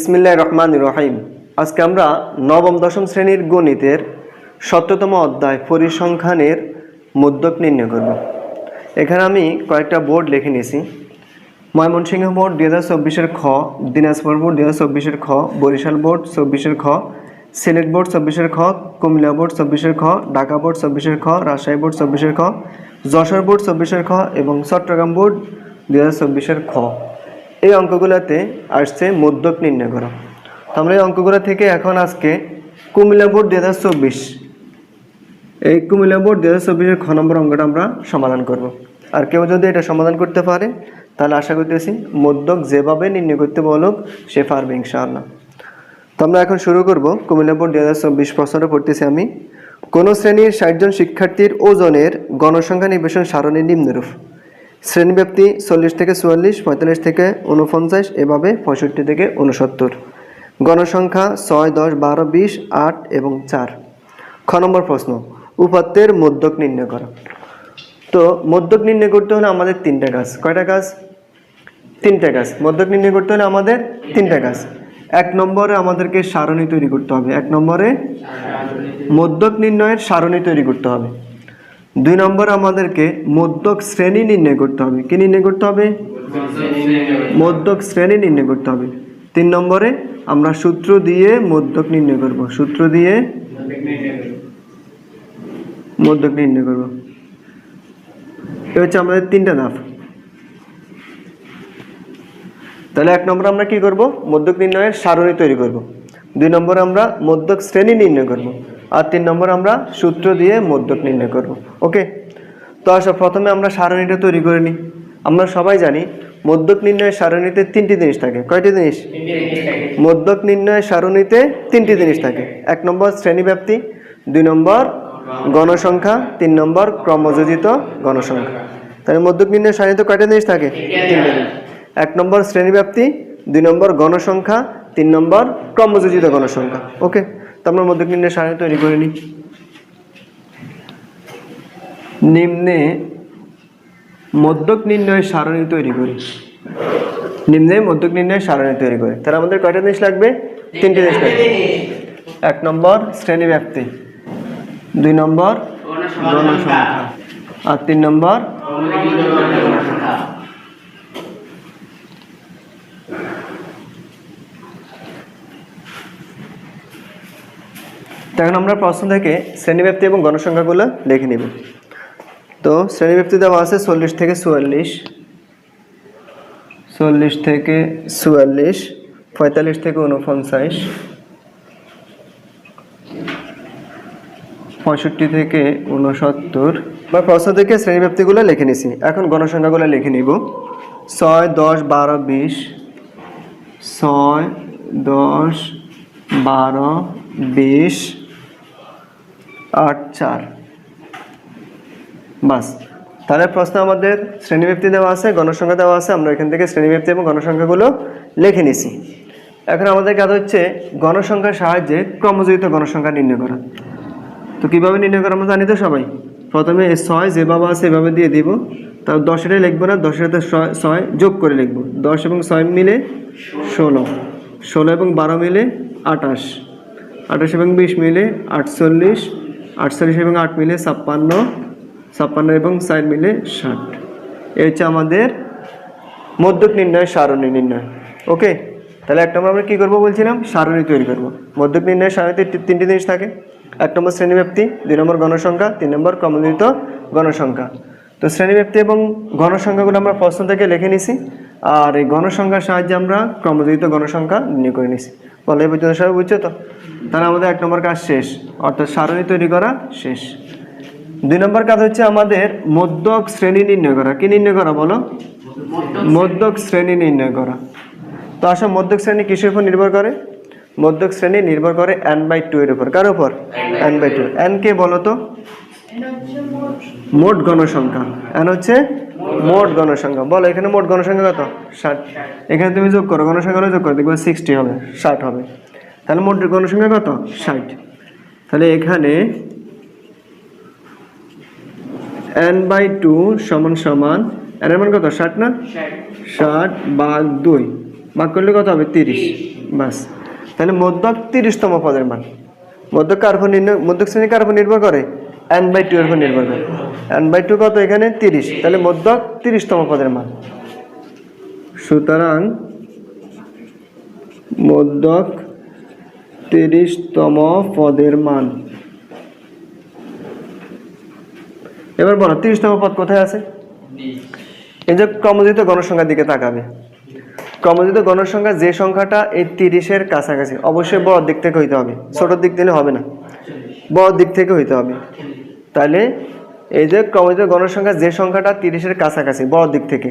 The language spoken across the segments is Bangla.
বিসমিল্লাহ রহমান রহিম। আজকে আমরা নবম, দশম শ্রেণির গণিতের সত্যতম অধ্যায় পরিসংখ্যানের মুদ্রক নির্ণয় করব। এখানে আমি কয়েকটা বোর্ড লিখে নিয়েছি। ময়মনসিংহ বোর্ড দুই হাজার চব্বিশের খ, দিনাজপুর বোর্ড দুই হাজার চব্বিশের খ, বরিশাল বোর্ড চব্বিশের খ, সিলেট বোর্ড চব্বিশের খ, কুমিল্লা বোর্ড চব্বিশের খ, ঢাকা বোর্ড চব্বিশের খ, রাজশাহী বোর্ড চব্বিশের খ, যশোর বোর্ড চব্বিশের খ এবং চট্টগ্রাম বোর্ড দুই হাজার চব্বিশের খ। এই অঙ্কগুলোতে আসছে মধ্যক নির্ণয় করা। আমরা এই অঙ্কগুলো থেকে এখন আজকে কুমিল্লা বোর্ড দুই হাজার চব্বিশ, এই কুমিল্লা বোর্ড দুই হাজার চব্বিশের খ নম্বর অঙ্কটা আমরা সমাধান করব। আর কেউ যদি এটা সমাধান করতে পারে, তাহলে আশা করতেছি মধ্যক যেভাবে নির্ণয় করতে বলুক, সে পারবে ইনশাআল্লাহ। তো আমরা এখন শুরু করব। কুমিল্লা বোর্ড দুই হাজার চব্বিশ প্রশ্নটা পড়তেছি আমি। কোন শ্রেণির ষাটজন শিক্ষার্থীর ওজনের গণসংখ্যা নিবেশন সারণী নিম্নরূপ? শ্রেণীব্যাপ্তি চল্লিশ থেকে চুয়াল্লিশ, পঁয়তাল্লিশ থেকে উনপঞ্চাশ এভাবে পঁয়ষট্টি থেকে উনসত্তর গণসংখ্যা ছয়, দশ, বারো, বিশ, আট এবং চার। খ নম্বর প্রশ্ন, উপাত্তের মধ্যক নির্ণয় করা। তো মধ্যক নির্ণয় করতে হলে আমাদের তিনটা কাজ। কয়টা কাজ? তিনটা কাজ। মধ্যক নির্ণয় করতে হলে আমাদের তিনটা কাজ। এক নম্বরে আমাদেরকে সারণী তৈরি করতে হবে। এক নম্বরে মধ্যক নির্ণয়ের সারণী তৈরি করতে হবে। দুই নম্বর আমাদেরকে মধ্যক শ্রেণি নির্ণয় করতে হবে। কি নির্ণয় করতে হবে? মধ্যক শ্রেণি নির্ণয় করতে হবে। তিন নম্বরে আমরা সূত্র দিয়ে মধ্যক নির্ণয় করব। সূত্র দিয়ে মধ্যক নির্ণয় করব। এ হচ্ছে আমাদের তিনটা ধাপ। তাহলে এক নম্বর আমরা কি করব? মধ্যক নির্ণয়ের সারণী তৈরি করব। দুই নম্বর আমরা মধ্যক শ্রেণি নির্ণয় করব। আর তিন নম্বর আমরা সূত্র দিয়ে মধ্যক নির্ণয় করব। ওকে তো আসো, প্রথমে আমরা সারণীটা তৈরি করে নিই। আমরা সবাই জানি, মধ্যক নির্ণয়ের সারণীতে তিনটি জিনিস থাকে। কয়টি জিনিস? মধ্যক নির্ণয়ের সারণীতে তিনটি জিনিস থাকে। এক নম্বর শ্রেণীব্যাপ্তি, দুই নম্বর গণসংখ্যা, তিন নম্বর ক্রমযোজিত গণসংখ্যা। তাহলে মধ্যক নির্ণয়ের সারণীতে কয়টা জিনিস থাকে? তিনটে জিনিস। এক নম্বর শ্রেণীব্যাপ্তি, দুই নম্বর গণসংখ্যা, তিন নম্বর ক্রমযোজিত গণসংখ্যা। ওকে তো আমরা মধ্যক সারণী তৈরি করে নিই। নিম্নে মধ্যক নির্ণয়ের সারণী তৈরি করি। নিম্নে মধ্যক নির্ণয়ের সারণী তৈরি করি। তাহলে আমাদের কয়টা জিনিস লাগবে? তিনটে জিনিস লাগবে। এক নম্বর শ্রেণীব্যাপ্তি। দুই নম্বর গণসংখ্যা। আর তিন নম্বর এখন আমরা প্রশ্ন থেকে শ্রেণীব্যাপ্তি এবং গণসংখ্যাগুলো লিখে নিব। তো শ্রেণীব্যাপ্তি দেওয়া আছে চল্লিশ থেকে চুয়াল্লিশ, চল্লিশ থেকে চুয়াল্লিশ, পঁয়তাল্লিশ থেকে উনপঞ্চাশ পঁয়ষট্টি থেকে উনসত্তর বা প্রশ্ন থেকে শ্রেণীব্যাপ্তিগুলো লিখে নিছি। এখন গণসংখ্যাগুলো লিখে নিব। ছয়, দশ, বারো, বিশ, ছয়, দশ, বারো, বিশ আট চার। বাস। তাহলে প্রশ্ন আমাদের শ্রেণীব্যাপ্তি দেওয়া আছে, গণসংখ্যা দেওয়া আছে, আমরা এখান থেকে শ্রেণীব্যাপ্তি এবং গণসংখ্যাগুলো লিখে নিছি। এখন আমাদের কাজ হচ্ছে গণসংখ্যার সাহায্যে ক্রমযোজিত গণসংখ্যা নির্ণয় করা। তো কীভাবে নির্ণয় করা আমরা জানি তো সবাই? প্রথমে ছয় যেভাবে আছে এভাবে দিয়ে দিব। তার দশেরই লিখব না, দশের সাথে ছয়- যোগ করে লিখব। দশ এবং ছয় মিলে ষোলো। ষোলো এবং বারো মিলে আটাশ আঠাশ এবং বিশ মিলে আটচল্লিশ। আটচল্লিশ এবং আট মিলে ছাপ্পান্ন ছাপ্পান্ন এবং চার মিলে ষাট। এই হচ্ছে আমাদের মধ্যক নির্ণয়, সারণী নির্ণয়। ওকে, তাহলে এক নম্বর আমরা কী করব বলছিলাম? সারণী তৈরি করব। মধ্যক নির্ণয় সারণীতে তিনটি জিনিস থাকে। এক নম্বর শ্রেণীব্যাপ্তি, দুই নম্বর গণসংখ্যা, তিন নম্বর ক্রমযোজিত গণসংখ্যা। তো শ্রেণীব্যাপ্তি এবং গণসংখ্যাগুলো আমরা প্রশ্ন থেকে লিখে নিছি, আর এই গণসংখ্যার সাহায্যে আমরা ক্রমযোজিত গণসংখ্যা নির্ণয় করে নিছি। বলে এই পর্যন্ত সবাই বুঝছ তো? তাহলে আমাদের এক নম্বর কাজ শেষ। অর্থাৎ সারণী তৈরি করা শেষ। দুই নম্বর কাজ হচ্ছে আমাদের মধ্যক শ্রেণি নির্ণয় করা। কি নির্ণয় করা বলো? মধ্যক শ্রেণি নির্ণয় করা। তো আসলে মধ্যক শ্রেণি কিসের উপর নির্ভর করে? মধ্যক শ্রেণি নির্ভর করে এন বাই টু এর উপর। কার উপর? এন বাই টু এন কে বলো তো? মোট গণসংখ্যা এন হচ্ছে মোট গণসংখ্যা। বলো এখানে মোট গণসংখ্যা কত? ষাট। এখানে তুমি যোগ করো গণসংখ্যা যোগ করো দেখবে সিক্সটি হবে ষাট হবে। তাহলে মোট গণসংখ্যা কত? ষাট। তাহলে এখানে এন বাই টু সমান সমান এর মান কত? ষাট না? ষাট। ভাগ দুই। ভাগ করলে কত হবে? তিরিশ। বাস। তাহলে মধ্যক তিরিশতম পদের মান। মধ্যক কার্বন নির্ণয় মধ্যক শ্রেণি কার উপর নির্ভর করে এন বাই টু এর উপর নির্ভর করে। এন বাই টু কত এখানে? তিরিশ। তাহলে মধ্যক তিরিশতম পদের মান। সুতরাং মধ্যক তিরিশতম পদের মান। এবার বলো, তিরিশতম পদ কোথায় আছে? এই যে ক্রমজিত গণসংখ্যার দিকে তাকাবে। ক্রমজিত গণসংখ্যা যে সংখ্যাটা এই তিরিশের কাছাকাছি, অবশ্যই বড় দিক থেকে হইতে হবে। ছোটোর দিক থেকে হবে না। বড় দিক থেকে হইতে হবে। তাহলে এই যে ক্রমজিত গণসংখ্যা যে সংখ্যাটা তিরিশের কাছাকাছি, বড় দিক থেকে।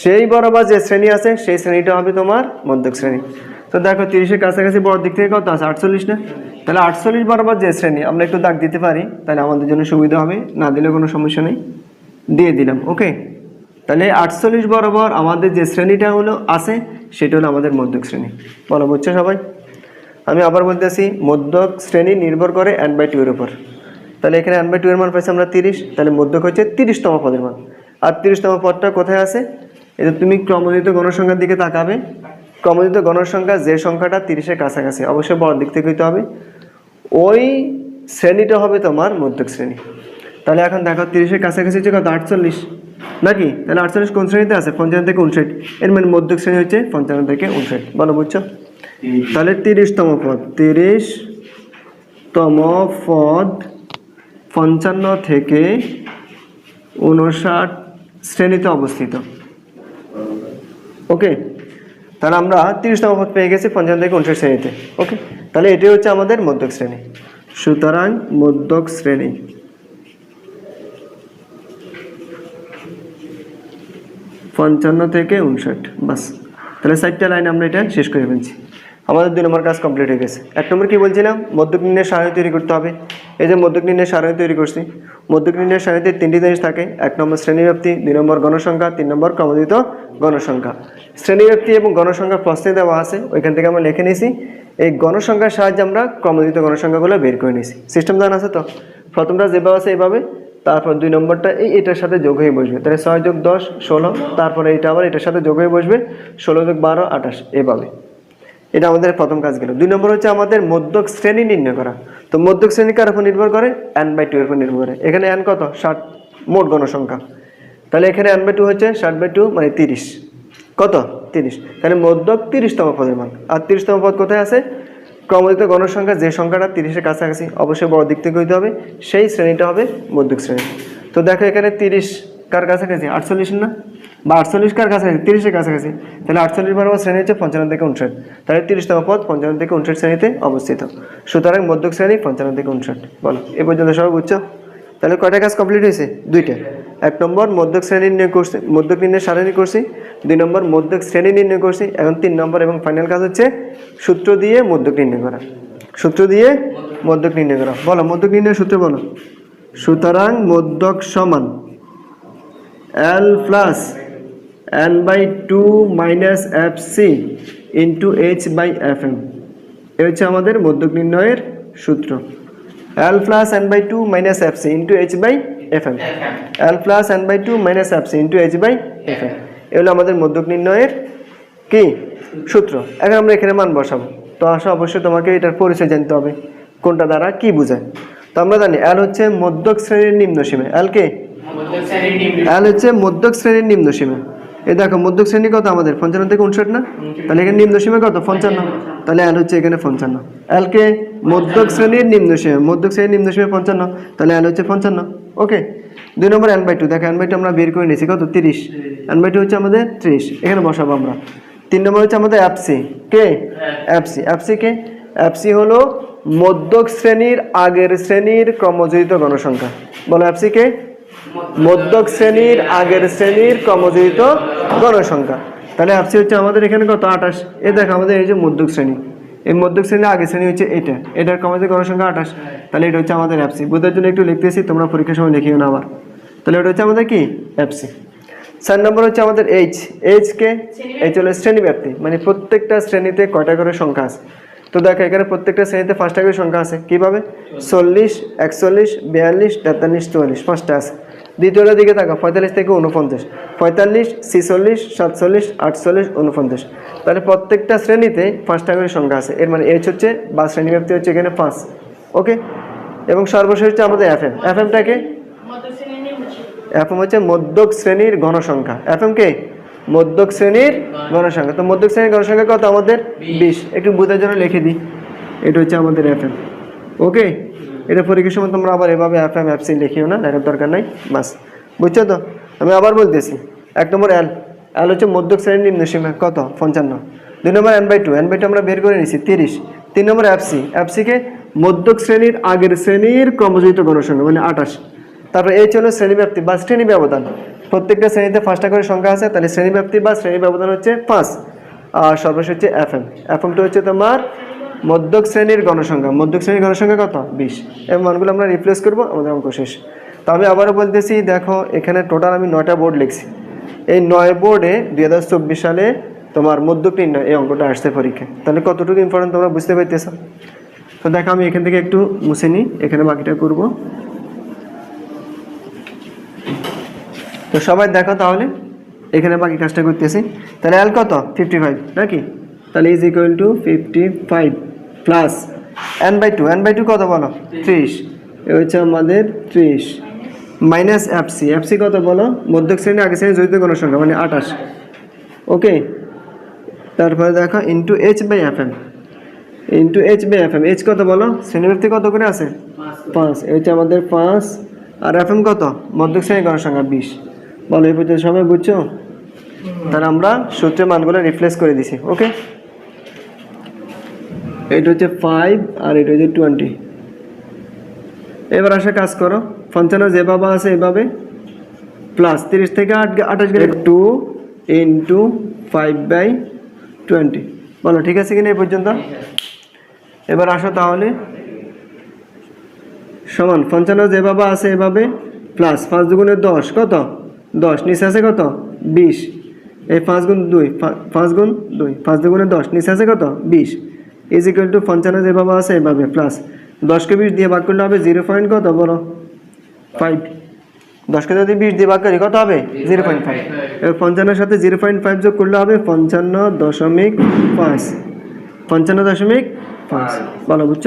সেই বরাবর যে শ্রেণি আছে, সেই শ্রেণীটা হবে তোমার মধ্যক শ্রেণি। তো দেখো, তিরিশের কাছাকাছি বড় দিক থেকে কত আছে? আটচল্লিশ না? তাহলে আটচল্লিশ বরাবর যে শ্রেণি, আমরা একটু দাগ দিতে পারি, তাহলে আমাদের জন্য সুবিধা হবে। না দিলে কোনো সমস্যা নেই। দিয়ে দিলাম, ওকে? তাহলে আটচল্লিশ বরাবর আমাদের যে শ্রেণীটা হলো, আছে, সেটা হলো আমাদের মধ্যক শ্রেণি। বলো, বুঝছ সবাই? আমি আবার বলতেছি, মধ্যক শ্রেণি নির্ভর করে এন বাই টু এর উপর। তাহলে এখানে এন বাই টু এর মান পাইছি আমরা তিরিশ, তাহলে মধ্যক হচ্ছে তিরিশতম পদের মান। আর তিরিশতম পদটা কোথায় আছে? এটা তুমি ক্রমজিত গণসংখ্যার দিকে তাকাবে। ক্রমজিত গণসংখ্যা যে সংখ্যাটা তিরিশের কাছাকাছি, অবশ্যই বড় দিক থেকে হইতে হবে। ওই শ্রেণীটা হবে তোমার মধ্যক শ্রেণি। তাহলে এখন দেখো তিরিশের কাছাকাছি হচ্ছে কত? আটচল্লিশ। নাকি? তাহলে আটচল্লিশ কোন শ্রেণীতে আছে? পঞ্চান্ন থেকে উনষাট। এর মানে মধ্যক শ্রেণি হচ্ছে পঞ্চান্ন থেকে উনষাট। বলো, বুঝছ? তাহলে তিরিশতম পদ তিরিশতম পদ পঞ্চান্ন থেকে উনষাট শ্রেণীতে অবস্থিত। ওকে তাহলে আমরা তিরিশতম পদ পেয়ে গেছি পঞ্চান্ন থেকে উনষাট শ্রেণীতে। ওকে তাহলে এটি হচ্ছে আমাদের মধ্যক শ্রেণি। সুতরাং মধ্যক শ্রেণি। পঞ্চান্ন থেকে উনষাট বাস। তাহলে চারটা লাইন আমরা এটা শেষ করে ফেলছি। আমাদের দুই নম্বর কাজ কমপ্লিট হয়ে গেছে। এক নম্বর কি বলছিলাম? মধ্যক নির্ণয়ের সারণী তৈরি করতে হবে। এই যে মধ্যক নির্ণয়ের সারণী তৈরি করছি। মধ্যক নির্ণয়ের সারণীতে তিনটি জিনিস থাকে। এক নম্বর শ্রেণীব্যাপ্তি, দুই নম্বর গণসংখ্যা, তিন নম্বর ক্রমদিত গণসংখ্যা। শ্রেণীব্যাপ্তি এবং গণসংখ্যা প্রশ্নে দেওয়া আছে, ওইখান থেকে আমরা লিখে নিয়েছি। এই গণসংখ্যার সাহায্যে আমরা ক্রমদিত গণসংখ্যাগুলো বের করে নিয়েছি। সিস্টেম জানা আছে তো? প্রথমটা যেভাবে আছে এইভাবে, তারপর দুই নম্বরটা এই এটার সাথে যোগ হয়ে বসবে। তাহলে ছয় যোগ দশ, ষোলো, তারপরে এটা আবার এটার সাথে যোগ হয়ে বসবে, ষোলো যোগ বারো, আঠাশ এভাবে এটা আমাদের প্রথম কাজ গেল। দুই নম্বর হচ্ছে আমাদের মধ্যক শ্রেণি নির্ণয় করা। তো মধ্যক শ্রেণি কার উপর নির্ভর করে? এন বাই টু এর উপর নির্ভর করে। এখানে এন কত? ষাট। মোট গণসংখ্যা। তাহলে এখানে এন বাই টু হচ্ছে ষাট বাই টু মানে তিরিশ। কত? তিরিশ। তাহলে মধ্যক তিরিশতম পদের মান। আর তিরিশতম পদ কোথায় আছে? ক্রমজিত গণসংখ্যা, যে সংখ্যাটা তিরিশের কাছাকাছি, অবশ্যই বড় দিক থেকে হইতে হবে। সেই শ্রেণীটা হবে মধ্যক শ্রেণি। তো দেখো এখানে তিরিশ কার কাছাকাছি? আটচল্লিশ না? বা আটচল্লিশ কার কাছাকাছি? তিরিশের কাছাকাছি। তাহলে আটচল্লিশ বরাবর শ্রেণি হচ্ছে পঞ্চান্ন থেকে উনষাট। তাহলে তিরিশতম পদ পঞ্চান্ন থেকে উনষাট শ্রেণীতে অবস্থিত। সুতরাং মধ্যক শ্রেণি পঞ্চান্ন থেকে উনষাট। বলো, এ পর্যন্ত সবাই বুঝছ? তাহলে কয়টা কাজ কমপ্লিট হয়েছে? দুইটা। এক নম্বর মধ্যক শ্রেণি নির্ণয় করছি, মধ্যক নির্ণয় সারণী করছি। দুই নম্বর মধ্যক শ্রেণি নির্ণয় করছি। এখন তিন নম্বর এবং ফাইনাল কাজ হচ্ছে সূত্র দিয়ে মধ্যক নির্ণয় করা। সূত্র দিয়ে মধ্যক নির্ণয় করা। বলো, মধ্যক নির্ণয় সূত্র বলো। সুতরাং মধ্যক সমান। N by two minus F C into H by F M A হচ্ছে আমাদের মধ্যক নির্ণয়ের সূত্র। Two minus F C into H by F M L plus N by two minus F C into H by F M A হলো আমাদের মধ্যক নির্ণয়ের কি? সূত্র। এখন আমরা এখানে মান বসাবো। তো আসা, অবশ্যই তোমাকে এটার পরিচয় জানতে হবে। কোনটা দ্বারা কি বোঝায়? তো আমরা জানি এল হচ্ছে মধ্যক শ্রেণির নিম্ন সীমা এল কে? এল হচ্ছে মধ্যক শ্রেণির নিম্ন সীমা। এই দেখো মধ্যক শ্রেণি কত আমাদের? পঞ্চান্ন থেকে উনষাট না? তাহলে এখানে নিম্ন সীমা কত? পঞ্চান্ন। তাহলে এল হচ্ছে এখানে পঞ্চান্ন। এল কে? মধ্যক শ্রেণির নিম্ন সীমা। মধ্যক শ্রেণির নিম্ন সীমা পঞ্চান্ন। তাহলে এল হচ্ছে পঞ্চান্ন। ওকে দুই নম্বর এন বাই টু। দেখো এন বাই টু আমরা বের করে নিয়েছি। কত? তিরিশ। এন বাই টু হচ্ছে আমাদের ত্রিশ। এখানে বসাবো আমরা। তিন নম্বর হচ্ছে আমাদের অ্যাপসি কে? অ্যাপসি অ্যাপসি কে? অ্যাপসি হলো মধ্যক শ্রেণির আগের শ্রেণির ক্রমযোজিত গণসংখ্যা বলো অ্যাপসি কে? মধ্যক শ্রেণির আগের শ্রেণির ক্রমযোজিত গণসংখ্যা। তাহলে অ্যাপসি হচ্ছে আমাদের এখানে কত? আঠাশ। এ দেখো, আমাদের এই যে মধ্যক শ্রেণি। এই মধ্যক শ্রেণির আগের শ্রেণি হচ্ছে এটা। এটার ক্রমযোজিত গণসংখ্যা আঠাশ। তাহলে এটা হচ্ছে আমাদের অ্যাপসি বোঝার জন্য একটু লিখতেছি তোমরা পরীক্ষার সময় লিখিও না আবার। তাহলে এটা হচ্ছে আমাদের কি? অ্যাপসি চার নম্বর হচ্ছে আমাদের এইচ এইচ কে? এইচ হলো শ্রেণি ব্যাপ্তি। মানে প্রত্যেকটা শ্রেণীতে কয়টা করে সংখ্যা আছে? তো দেখো, এখানে প্রত্যেকটা শ্রেণীতে পাঁচটা করে সংখ্যা আছে। কীভাবে? চল্লিশ, একচল্লিশ, বিয়াল্লিশ, তেতাল্লিশ, চুয়াল্লিশ। পাঁচটা আছে। দ্বিতীয়টার দিকে থাকা পঁয়তাল্লিশ থেকে উনপঞ্চাশ পঁয়তাল্লিশ ছিচল্লিশ সাতচল্লিশ আটচল্লিশ উনপঞ্চাশ তাহলে প্রত্যেকটা শ্রেণীতে পাঁচটা করে সংখ্যা আছে। এর মানে এইচ হচ্ছে বা শ্রেণীব্যাপ্তি হচ্ছে এখানে পাঁচ। ওকে? এবং সর্বশেষ হচ্ছে আমাদের এফ এম এফ এমটাকে এফ এম হচ্ছে মধ্যক শ্রেণির গণসংখ্যা এফ এম কে? মধ্যক শ্রেণির গণসংখ্যা তো মধ্যক শ্রেণির গণসংখ্যা কত আমাদের? বিশ। একটু বোঝার জন্য লিখে দিই। এটা হচ্ছে আমাদের এফ এম ওকে? এটা পরীক্ষার সময় তোমরা আবার এভাবে এম এফ সি লিখিও না লেখার দরকার নাই, বাস। বুঝছ তো? আমি আবার বলতেছি, এক নম্বর এল এল হচ্ছে মধ্যক শ্রেণির নিম্ন সীমা, কত? পঞ্চান্ন। দুই নম্বর N by two N by two আমরা বের করে নিছি তিরিশ। তিন নম্বর এফসি এফসিকে মধ্যক শ্রেণির আগের শ্রেণির ক্রমযুক্ত গণসংখ্যা মানে আঠাশ। তারপর এই হলো শ্রেণীব্যাপ্তি বা শ্রেণি ব্যবধান। প্রত্যেকটা শ্রেণীতে পাঁচটা করে সংখ্যা আছে, তাহলে শ্রেণীব্যাপ্তি বা শ্রেণি ব্যবধান হচ্ছে পাঁচ। আর সর্বশেষ হচ্ছে এফ এম এফ এমটা হচ্ছে তোমার মধ্যক শ্রেণির গণসংখ্যা। মধ্যক শ্রেণির গণসংখ্যা কত? বিশ। এই মানগুলো আমরা রিপ্লেস করব, আমাদের অঙ্ক শেষ। তো আমি আবারও বলতেছি, দেখো, এখানে টোটাল আমি নয়টা বোর্ড লিখছি। এই নয় বোর্ডে দুই হাজার চব্বিশ সালে তোমার মধ্যক নির্ণয়, এই অঙ্কটা আসছে পরীক্ষায়। তাহলে কতটুকু ইম্পর্টেন্ট তোমরা বুঝতে পারতেছো? তো দেখো, আমি এখান থেকে একটু মুছে নিই, এখানে বাকিটা করব। তো সবাই দেখো তাহলে, এখানে বাকি কাজটা করতেছি। তাহলে এল কত? ফিফটি ফাইভ নাকি? তাহলে is equal to fifty five plus N by two N by two কত বলো? ত্রিশ। এ হচ্ছে আমাদের ত্রিশ। মাইনাস এফসি এফসি কত বলো? মধ্যক শ্রেণি আগে শ্রেণি জড়িত কোনো সংখ্যা মানে আঠাশ। ওকে তারপরে দেখো into H by F M into H by F M H কত বলো? শ্রেণীব্যক্তি কত করে আছে? পাঁচ। এই হচ্ছে আমাদের পাঁচ। আর এফ এম কত? মধ্যক শ্রেণি গণসংখ্যা বিশ। বলো, এই পর্যন্ত সবাই বুঝছ? তাহলে আমরা সূত্রের মানগুলো রিপ্লেস করে দিছি। ওকে এটা হচ্ছে ফাইভ আর এটা হচ্ছে টোয়েন্টি এবার আসা কাজ করো। পঞ্চান্ন যেভাবে আছে এভাবে। প্লাস তিরিশ থেকে আট আঠাশ গেলে two into five by twenty বলো ঠিক আছে কিনা এই পর্যন্ত? এবার আসো তাহলে। সমান পঞ্চান্ন যেভাবে আছে এভাবে। প্লাস পাঁচ দুগুণে দশ কত? দশ নিচে আছে কত? বিশ। এই পাঁচ গুণ দুই পাঁচ গুণ দুই পাঁচ দুগুণে দশ নিচে আছে কত? বিশ। ইজ ইকুয়াল টু পঞ্চান্ন যেভাবে আছে, এভাবে প্লাস দশকে বিশ দিয়ে ভাগ করলে হবে জিরো পয়েন্ট কত, বলো? ফাইভ দশকে যদি বিশ দিয়ে ভাগ করি, কত হবে? জিরো পয়েন্ট ফাইভ এবার পঞ্চান্নের সাথে জিরো পয়েন্ট ফাইভ যোগ করলে হবে পঞ্চান্ন দশমিক পাঁচ। পঞ্চান্ন দশমিক পাঁচ। বলো, বুঝছ?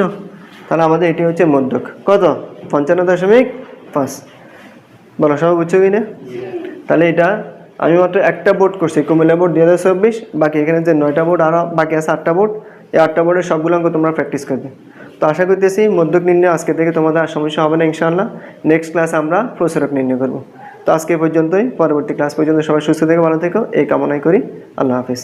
তাহলে আমাদের এটি হচ্ছে মধ্যক। কত? পঞ্চান্ন দশমিক পাঁচ। বলো, সবাই বুঝছ কি না তাহলে এটা আমি মাত্র একটা বোর্ড করছি কুমিল্লা বোর্ড দুই হাজার চব্বিশ, বাকি এখানে যে নয়টা বোর্ড আরও বাকি আছে আটটা বোর্ড এই আটটা বোর্ডের সবগুলো অঙ্ক তোমরা প্র্যাকটিস করবে। তো আশা করতেছি মধ্যক নির্ণয় আজকে থেকে তোমাদের আর সমস্যা হবে না, ইনশাআল্লাহ। নেক্সট ক্লাস আমরা প্রসারক নির্ণয় করব। তো আজকে পর্যন্তই, পরবর্তী ক্লাস পর্যন্ত সবাই সুস্থ থেকে, ভালো থেকো, এই কামনাই করি। আল্লাহ হাফিজ।